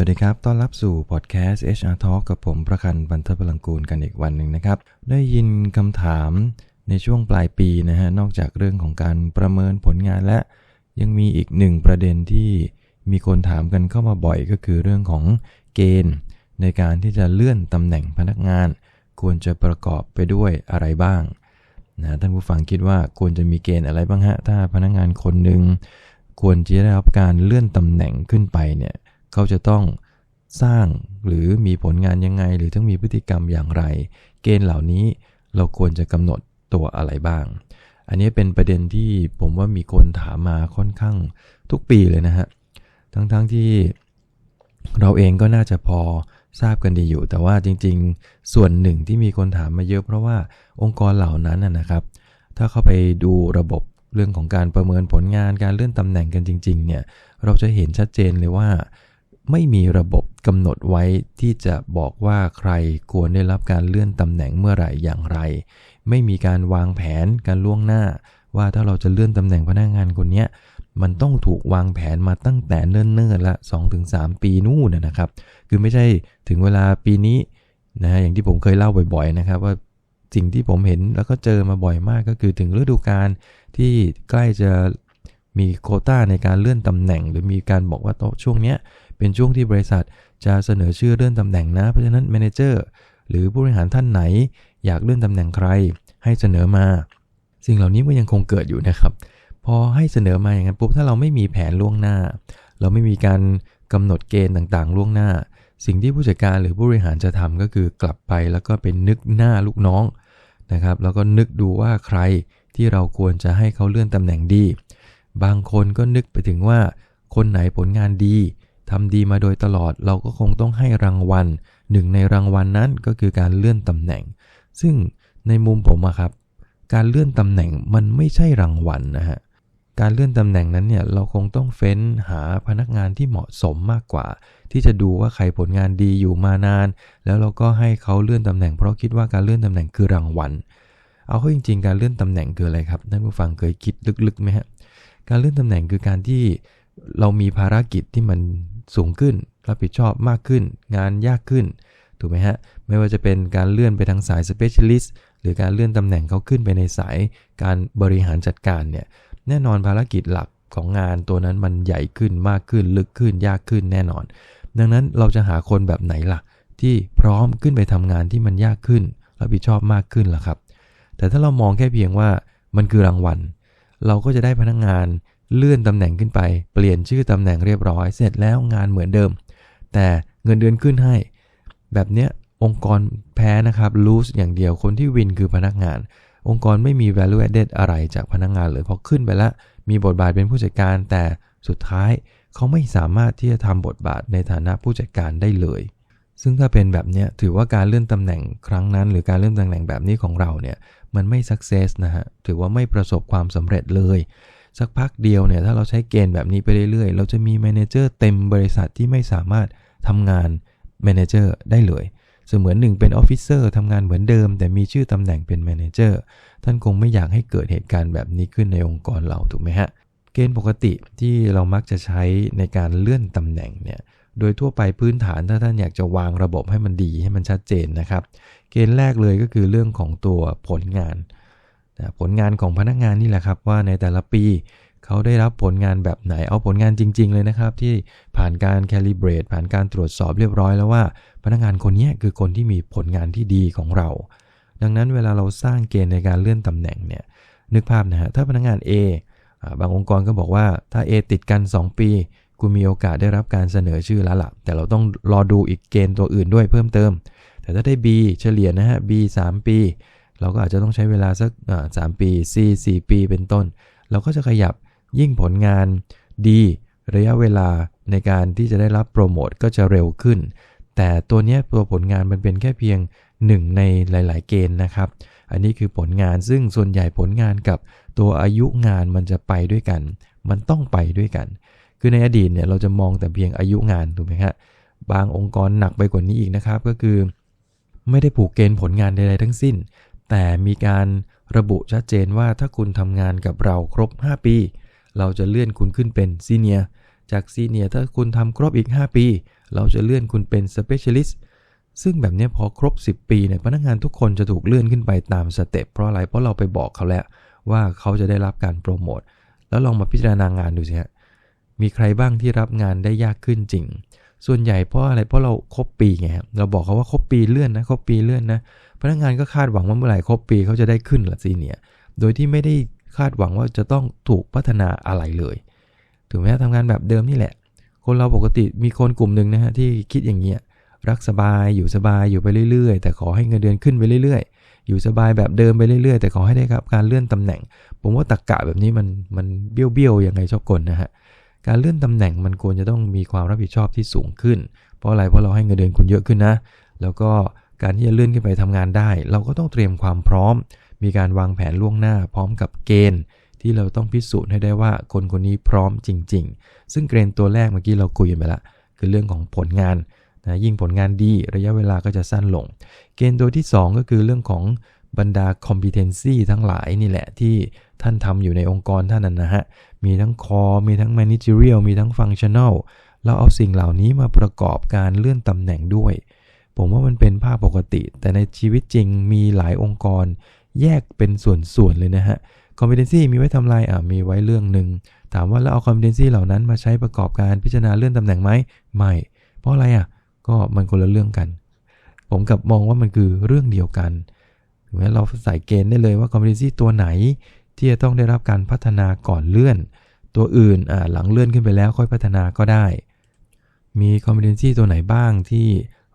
วัสดีครับ ต้อนรับสู่พอดแคสต์ HR Talk กับผมประคันบันเทพลังกูลกันอีกวันหนึ่งนะครับ ได้ยินคำถามในช่วงปลายปีนะฮะ นอกจากเรื่องของการประเมินผลงานและ ยังมีอีกหนึ่งประเด็นที่มีคนถามกันเข้ามาบ่อยก็คือเรื่องของเกณฑ์ ในการที่จะเลื่อนตำแหน่งพนักงาน ควรจะประกอบไปด้วยอะไรบ้างนะท่านผู้ฟังคิดว่าควรจะมีเกณฑ์อะไรบ้างฮะ ถ้าพนักงานคนหนึ่งควรจะได้รับการเลื่อนตำแหน่งขึ้นไปเนี่ย เขาจะต้องสร้างหรือมีผลงานยังไง หรือต้องมีพฤติกรรมอย่างไร เกณฑ์เหล่านี้เราควรจะกำหนดตัวอะไรบ้าง อันนี้เป็นประเด็นที่ผมว่ามีคนถามมาค่อนข้างทุกปีเลยนะฮะ ทั้งๆทที่เราเองก็น่าจะพอทราบกันดีอยู่ แต่ว่าจริงๆ ส่วนหนึ่งที่มีคนถามมาเยอะเพราะว่าองค์กรเหล่านั้นนะครับ ถ้าเข้าไปดูระบบเรื่องของการประเมินผลงานการเลื่อนตำแหน่งกันจริง ๆ เนี่ย เราจะเห็นชัดเจนเลยว่า ไม่มีระบบกำหนดไว้ที่จะบอกว่าใครควรได้รับการเลื่อนตำแหน่งเมื่อไหร่อย่างไร ไม่มีการวางแผนการล่วงหน้า ว่าถ้าเราจะเลื่อนตำแหน่งพนักงานคนนี้มันต้องถูกวางแผนมาตั้งแต่เนิ่นๆละ 2-3 ปีนู่นนะครับ คือไม่ใช่ถึงเวลาปีนี้นะอย่างที่ผมเคยเล่าบ่อย ๆ นะครับ ว่าสิ่งที่ผมเห็นแล้วก็เจอมาบ่อยมากก็คือถึงฤดูกาลที่ใกล้จะมีโคต้าในการเลื่อนตำแหน่ง หรือมีการบอกว่าโต๊ะช่วงเนี้ย เป็นช่วงที่บริษัทจะเสนอชื่อเลื่อนตำแหน่งนะ เพราะฉะนั้นแมเนเจอร์หรือผู้บริหารท่านไหน อยากเลื่อนตำแหน่งใคร ให้เสนอมา สิ่งเหล่านี้มันยังคงเกิดอยู่นะครับ พอให้เสนอมาอย่างนั้นปุ๊บถ้าเราไม่มีแผนล่วงหน้า เราไม่มีการกำหนดเกณฑ์ต่างๆ ล่วงหน้า สิ่งที่ผู้จัดการหรือผู้บริหารจะทำก็คือกลับไปแล้วก็เป็นนึกหน้าลูกน้องนะครับ แล้วก็นึกดูว่าใครที่เราควรจะให้เขาเลื่อนตำแหน่งดี บางคนก็นึกไปถึงว่า คนไหนผลงานดี ทำดีมาโดยตลอดเราก็คงต้องให้รางวัลหนึ่งในรางวัลนนั้นก็คือการเลื่อนตำแหน่ง ซึ่งในมุมผมอะครับ การเลื่อนตำแหน่งมันไม่ใช่รางวัลนะฮะการเลื่อนตำแหน่งนั้นเนี่ยเราคงต้องเฟ้นหาพนักงานที่เหมาะสมมากกว่า ที่จะดูว่าใครผลงานดีอยู่มานาน แล้วเราก็ให้เขาเลื่อนตำแหน่งเพราะคิดว่าการเลื่อนตำแหน่งคือรางวัลเอาเข้าจริง ๆ การเลื่อนตำแหน่งคืออะไรครับท่านผู้ฟังเคยคิดลึกๆไหมฮะการเลื่อนตำแหน่งคือการที่เรามีภารกิจที่มัน สูงขึ้น รับผิดชอบมากขึ้น งานยากขึ้น ถูกไหมฮะ ไม่ว่าจะเป็นการเลื่อนไปทางสาย Specialist หรือการเลื่อนตำแหน่งเขาขึ้นไปในสายการบริหารจัดการเนี่ย แน่นอนภารกิจหลักของงานตัวนั้นมันใหญ่ขึ้นมากขึ้น ลึกขึ้น ยากขึ้นแน่นอน ดังนั้นเราจะหาคนแบบไหนล่ะ ที่พร้อมขึ้นไปทำงานที่มันยากขึ้น รับผิดชอบมากขึ้นล่ะครับ แต่ถ้าเรามองแค่เพียงว่ามันคือรางวัล เราก็จะได้พนักงงาน เลื่อนตำแหน่งขึ้นไป เปลี่ยนชื่อตำแหน่งเรียบร้อย เสร็จแล้วงานเหมือนเดิม แต่เงินเดือนขึ้นให้ แบบเนี้ยองค์กรแพ้นะครับ lose อย่างเดียวคนที่วินคือพนักงาน องค์กรไม่มี value added อะไรจากพนักงานเลยพอขึ้นไปแล้วมีบทบาทเป็นผู้จัดการ แต่สุดท้ายเขาไม่สามารถที่จะทำบทบาทในฐานะผู้จัดการได้เลย ซึ่งถ้าเป็นแบบนี้ถือว่าการเลื่อนตำแหน่งครั้งนั้น หรือการเลื่อนตำแหน่งแบบนี้ของเราเนี่ยมันไม่ success นะฮะถือว่าไม่ประสบความสำเร็จเลย สักพักเดียวเนี่ยถ้าเราใช้เกณฑ์แบบนี้ไปเรื่อยๆ เราจะมีแมเนเจอร์เต็มบริษัทที่ไม่สามารถทำงานแมเนเจอร์ได้เลย เสมือนหนึ่งเป็นออฟฟิเซอร์ทำงานเหมือนเดิม แต่มีชื่อตำแหน่งเป็นแมเนเจอร์ท่านคงไม่อยากให้เกิดเหตุการณ์แบบนี้ขึ้นในองค์กรเราถูกไหมฮะ เกณฑ์ปกติที่เรามักจะใช้ในการเลื่อนตำแหน่งเนี่ยโดยทั่วไปพื้นฐานถ้าท่านอยากจะวางระบบให้มันดีให้มันชัดเจนนะครับ เกณฑ์แรกเลยก็คือเรื่องของตัวผลงาน ผลงานของพนักงานนี่แหละครับว่าในแต่ละปีเขาได้รับผลงานแบบไหนเอาผลงานจริง ๆ เลยนะครับ ที่ผ่านการแคลิเบรตผ่านการตรวจสอบเรียบร้อยแล้วว่า พนักงานคนนี้คือคนที่มีผลงานที่ดีของเรา ดังนั้นเวลาเราสร้างเกณฑ์ในการเลื่อนตำแหน่งเนี่ยนึกภาพนะฮะถ้าพนักงาน A บางองค์กรก็บอกว่าถ้า A ติดกัน 2 ปีคุณมีโอกาสได้รับการเสนอชื่อแล้วล่ะ แต่เราต้องรอดูอีกเกณฑ์ตัวอื่นด้วยเพิ่มเติม แต่ถ้าได้ B เฉลี่ยนะฮะ B 3 ปี เราก็อาจจะต้องใช้เวลาสักสามปี C 4ปีเป็นต้น เราก็จะขยับยิ่งผลงานดีระยะเวลาในการที่จะได้รับโปรโมทก็จะเร็วขึ้น แต่ตัวนี้ตัวผลงานมันเป็นแค่เพียงหนึ่งในหลาย ๆ เกณฑ์นะครับ อันนี้คือผลงานซึ่งส่วนใหญ่ผลงานกับตัวอายุงานมันจะไปด้วยกัน มันต้องไปด้วยกัน คือในอดีตเนี่ยเราจะมองแต่เพียงอายุงานถูกไหมครับบางองค์กรหนักไปกว่านี้อีกนะครับก็คือ ไม่ได้ผูกเกณฑ์ผลงานใดๆทั้งสิ้น แต่มีการระบุชัดเจนว่าถ้าคุณทำงานกับเราครบ 5 ปี เราจะเลื่อนคุณขึ้นเป็นซีเนียจากซีเนียถ้าคุณทำครบอีก 5 ปี เราจะเลื่อนคุณเป็น specialist ซึ่งแบบนี้พอครบ 10 ปีเนี่ยพนักงานทุกคนจะถูกเลื่อนขึ้นไปตามสเต็ปเพราะอะไรเพราะเราไปบอกเขาแล้วว่าเขาจะได้รับการโปรโมทแล้วลองมาพิจารณางานดูสิฮะมีใครบ้างที่รับงานได้ยากขึ้นจริง ส่วนใหญ่เพราะอะไรเพราะเราครบปีไงครับเราบอกเขาว่าครบปีเลื่อนนะครบปีเลื่อนนะพนักงานก็คาดหวังว่าเมื่อไหร่ครบปีเขาจะได้ขึ้นละซีเนียโดยที่ไม่ได้คาดหวังว่าจะต้องถูกพัฒนาอะไรเลยถึงแม้ทำงานแบบเดิมนี่แหละ คนเราปกติมีคนกลุ่มหนึ่งนะฮะที่คิดอย่างเงี้ยรักสบายอยู่สบายอยู่ไปเรื่อยๆ แต่ขอให้เงินเดือนขึ้นไปเรื่อยๆ อยู่สบายแบบเดิมไปเรื่อยๆ แต่ขอให้ได้ครับการเลื่อนตำแหน่ง ผมว่าตะกกะแบบนี้มันมันเบี้ยวเบี้ยวยังไงชอบกลนะฮะ การเลื่อนตำแหน่งมันควรจะต้องมีความรับผิดชอบที่สูงขึ้น เพราะอะไรเพราะเราให้เงินเดือนคุณเยอะขึ้นนะ แล้วก็การที่จะเลื่อนขึ้นไปทำงานได้ เราก็ต้องเตรียมความพร้อม มีการวางแผนล่วงหน้าพร้อมกับเกณฑ์ ที่เราต้องพิสูจน์ให้ได้ว่าคนคนนี้พร้อมจริง ๆ ซึ่งเกณฑ์ตัวแรกเมื่อกี้เราคุยกันไปละคือเรื่องของผลงานนะยิ่งผลงานดีระยะเวลาก็จะสั้นลง เกณฑ์ตัวที่ 2 ก็คือเรื่องของ บรรดา competency ทั้งหลายนี่แหละที่ท่านทำอยู่ในองค์กรท่านนั้นนะฮะ มีทั้ง core มีทั้ง managerial มีทั้ง functional เราเอาสิ่งเหล่านี้มาประกอบการเลื่อนตำแหน่งด้วย ผมว่ามันเป็นภาพปกติ แต่ในชีวิตจริงมีหลายองค์กรแยกเป็นส่วนๆเลยนะฮะ competency มีไว้ทำลายอะมีไว้เรื่องหนึ่ง ถามว่าแล้วเอา competency เหล่านั้นมาใช้ประกอบการพิจารณาเลื่อนตำแหน่งไหมไม่ เพราะอะไรอะ ก็มันคนละเรื่องกัน ผมกับมองว่ามันคือเรื่องเดียวกัน เราใส่เกณฑ์ได้เลยว่า competency ตัวไหนที่จะต้องได้รับการพัฒนาก่อนเลื่อน ตัวอื่นหลังเลื่อนขึ้นไปแล้วค่อยพัฒนาก็ได้ มี competency ตัวไหนบ้างที่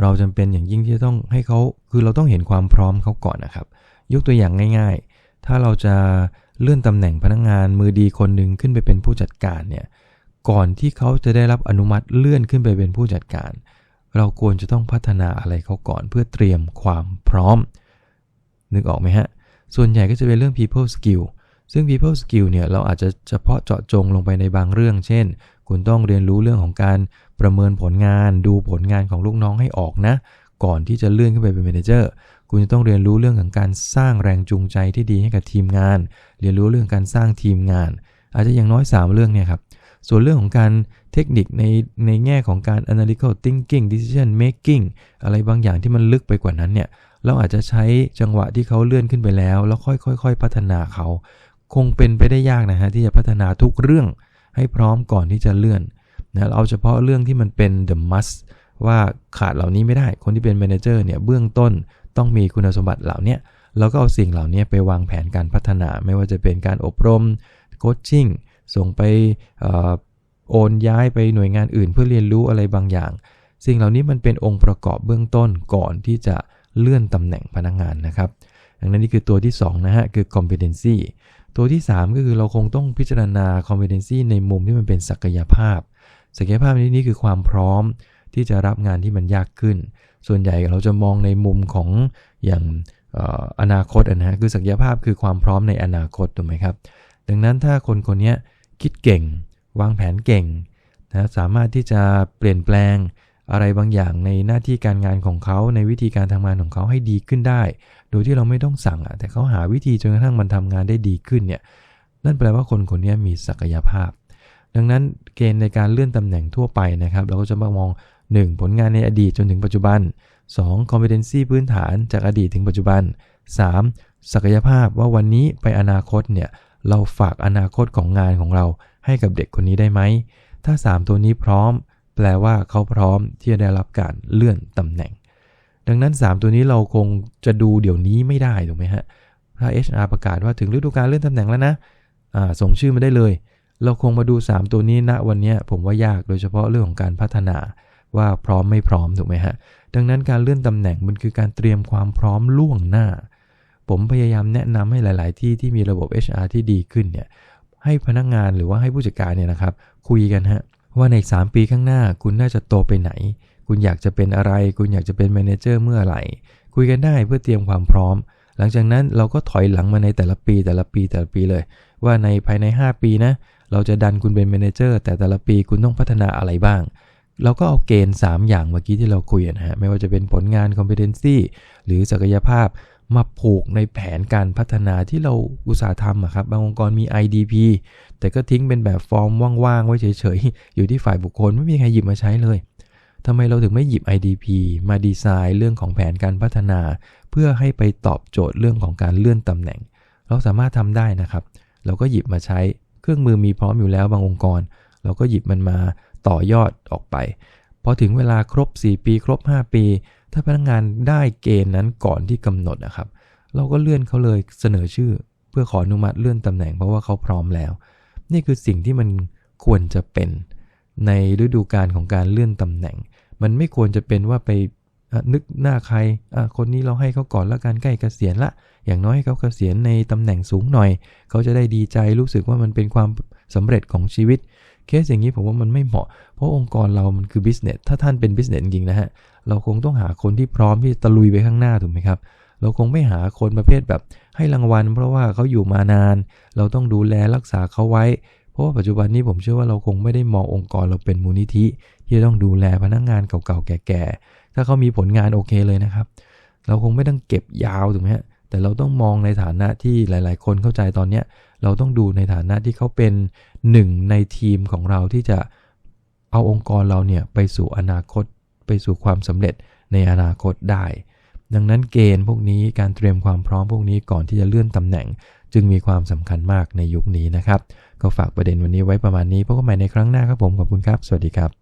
เราจำเป็นอย่างยิ่งที่จะต้องให้เขาคือเราต้องเห็นความพร้อมเขาก่อนนะครับ ยกตัวอย่างง่าย ๆ ถ้าเราจะเลื่อนตำแหน่งพนักงงานมือดีคนหนึ่งขึ้นไปเป็นผู้จัดการเนี่ยก่อนที่เขาจะได้รับอนุมัติเลื่อนขึ้นไปเป็นผู้จัดการ เราควรจะต้องพัฒนาอะไรเขาก่อนเพื่อเตรียมความพร้อม นึกออกไหมฮะ ส่วนใหญ่ก็จะเป็นเรื่อง people skill ซึ่ง people skill เนี่ยเราอาจจะเฉพาะเจาะจงลงไปในบางเรื่อง เช่น คุณต้องเรียนรู้เรื่องของการประเมินผลงาน ดูผลงานของลูกน้องให้ออกนะ ก่อนที่จะเลื่อนขึ้นไปเป็น manager คุณจะต้องเรียนรู้เรื่องของการสร้างแรงจูงใจที่ดีให้กับทีมงาน เรียนรู้เรื่องการสร้างทีมงาน อาจจะอย่างน้อย 3 เรื่องเนี่ยครับ ส่วนเรื่องของการเทคนิคในในแง่ของการ analytical thinking decision making อะไรบางอย่างที่มันลึกไปกว่านั้นเนี่ยเราอาจจะใช้จังหวะที่เขาเลื่อนขึ้นไปแล้ว แล้วค่อยๆ พัฒนาเขา คงเป็นไปได้ยากนะฮะที่จะพัฒนาทุกเรื่องให้พร้อมก่อนที่จะเลื่อนนะเอาเฉพาะเรื่องที่มันเป็น the must ว่าขาดเหล่านี้ไม่ได้ คนที่เป็น manager เนี่ยเบื้องต้นต้องมีคุณสมบัติเหล่านี้เราก็เอาสิ่งเหล่านี้ไปวางแผนการพัฒนา ไม่ว่าจะเป็นการอบรมโคชชิ่ง ส่งไปโอนย้ายไปหน่วยงานอื่น เพื่อเรียนรู้อะไรบางอย่าง สิ่งเหล่านี้มันเป็นองค์ประกอบเบื้องต้นก่อนที่จะเลื่อนตำแหน่งพนักงงานนะครับดังนั้นนี่คือตัวที่2นะฮะคือ competency ตัวที่ 3 ก็คือเราคงต้องพิจารณา competency ในมุมที่มันเป็นศักยภาพ ศักยภาพนี้นี่คือความพร้อมที่จะรับงานที่มันยากขึ้น ส่วนใหญ่เราจะมองในมุมของอย่างอนาคตนะฮะคือศักยภาพคือความพร้อมในอนาคตถูกไหมครับ ดังนั้นถ้าคนคนนี้ คิดเก่ง วางแผนเก่งนะสามารถที่จะเปลี่ยนแปลงอะไรบางอย่างในหน้าที่การงานของเขาในวิธีการทำงานของเขาให้ดีขึ้นได้ โดยที่เราไม่ต้องสั่งอะแต่เขาหาวิธีจนกระทั่งมันทำงานได้ดีขึ้นเนี่ยนั่นแปลว่าคนคนนี้มีศักยภาพ ดังนั้นเกณฑ์ในการเลื่อนตำแหน่งทั่วไปนะครับ เราก็จะมามอง 1. ผลงานในอดีตจนถึงปัจจุบัน 2. competency พื้นฐานจากอดีตถึงปัจจุบัน 3. ศักยภาพว่าวันนี้ไปอนาคตเนี่ย เราฝากอนาคตของงานของเราให้กับเด็กคนนี้ได้ไหม ถ้า 3 ตัวนี้พร้อม แปลว่าเขาพร้อมที่จะได้รับการเลื่อนตำแหน่ง ดังนั้น 3 ตัวนี้เราคงจะดูเดี๋ยวนี้ไม่ได้ถูกไหมฮะ ถ้า HR ประกาศว่าถึงฤดูกาลเลื่อนตำแหน่งแล้วนะส่งชื่อมาได้เลย เราคงมาดู 3 ตัวนี้ณวันนี้ผมว่ายากโดยเฉพาะเรื่องของการพัฒนาว่าพร้อมไม่พร้อมถูกไหมฮะ ดังนั้นการเลื่อนตำแหน่งมันคือการเตรียมความพร้อมล่วงหน้า ผมพยายามแนะนำให้หลาย ๆ ที่ที่มีระบบ HR ที่ดีขึ้นเนี่ยให้พนักงงานหรือว่าให้ผู้จัดการเนี่ยนะครับ คุยกันฮะว่าใน 3 ปีข้างหน้าคุณน่าจะโตไปไหน คุณอยากจะเป็นอะไร คุณอยากจะเป็นแมเนเจอร์เมื่อไหร่คุยกันได้เพื่อเตรียมความพร้อม หลังจากนั้นเราก็ถอยหลังมาในแต่ละปีแต่ละปีแต่ละปีเลย ว่าในภายใน 5 ปีนะเราจะดันคุณเป็นแมเนเจอร์แต่แต่ละปีคุณต้องพัฒนาอะไรบ้าง เราก็เอาเกณฑ์ 3 อย่างเมื่อกี้ที่เราคุยนะฮะไม่ว่าจะเป็นผลงาน competency หรือศักยภาพ มาผูกในแผนการพัฒนาที่เราอุตสาห์ทำครับ บางองค์กรมี IDP แต่ก็ทิ้งเป็นแบบฟอร์มว่างๆ ไว้เฉยๆ อยู่ที่ฝ่ายบุคคลไม่มีใครหยิบมาใช้เลยทำไมเราถึงไม่หยิบ IDP มาดีไซน์เรื่องของแผนการพัฒนา เพื่อให้ไปตอบโจทย์เรื่องของการเลื่อนตำแหน่ง เราสามารถทำได้นะครับ เราก็หยิบมาใช้เครื่องมือมีพร้อมอยู่แล้วบางองค์กร เราก็หยิบมันมาต่อยอดออกไปพอถึงเวลาครบ 4 ปี ครบ 5 ปี ถ้าพนักงานได้เกณฑ์นั้นก่อนที่กำหนดนะครับ เราก็เลื่อนเขาเลยเสนอชื่อ เพื่อขออนุมัติเลื่อนตำแหน่งเพราะว่าเขาพร้อมแล้ว นี่คือสิ่งที่มันควรจะเป็นในฤดูการของการเลื่อนตำแหน่ง มันไม่ควรจะเป็นว่าไปนึกหน้าใคร คนนี้เราให้เขาก่อนแล้วกันใกล้เกษียณละ อย่างน้อยให้เขาเกษียณในตำแหน่งสูงหน่อย เขาจะได้ดีใจรู้สึกว่ามันเป็นความสำเร็จของชีวิต เคสอย่างนี้ผมว่ามันไม่เหมาะ เพราะองค์กรเรามันคือ business ถ้าท่านเป็น business จริงนะฮะ เราคงต้องหาคนที่พร้อมที่จะตะลุยไปข้างหน้าถูกไหมครับเราคงไม่หาคนประเภทแบบให้รางวัล เพราะว่าเขาอยู่มานาน เราต้องดูแลรักษาเขาไว้ เพราะว่าปัจจุบันนี้ผมเชื่อว่าเราคงไม่ได้มององค์กรเราเป็นมูลนิธิ ที่ต้องดูแลพนักงานเก่าๆแก่ๆถ้าเขามีผลงานโอเคเลยนะครับ เราคงไม่ต้องเก็บยาวถูกไหมฮะ แต่เราต้องมองในฐานะที่หลาย ๆ คนเข้าใจตอนเนี้ยเราต้องดูในฐานะที่เขาเป็นหนึ่งในทีมของเราที่จะเอาองค์กรเราเนี่ยไปสู่อนาคต ไปสู่ความสำเร็จในอนาคตได้ ดังนั้นเกณฑ์พวกนี้การเตรียมความพร้อมพวกนี้ก่อนที่จะเลื่อนตำแหน่ง จึงมีความสำคัญมากในยุคนี้นะครับ ก็ฝากประเด็นวันนี้ไว้ประมาณนี้พบกันใหม่ในครั้งหน้าครับผมขอบคุณครับ สวัสดีครับ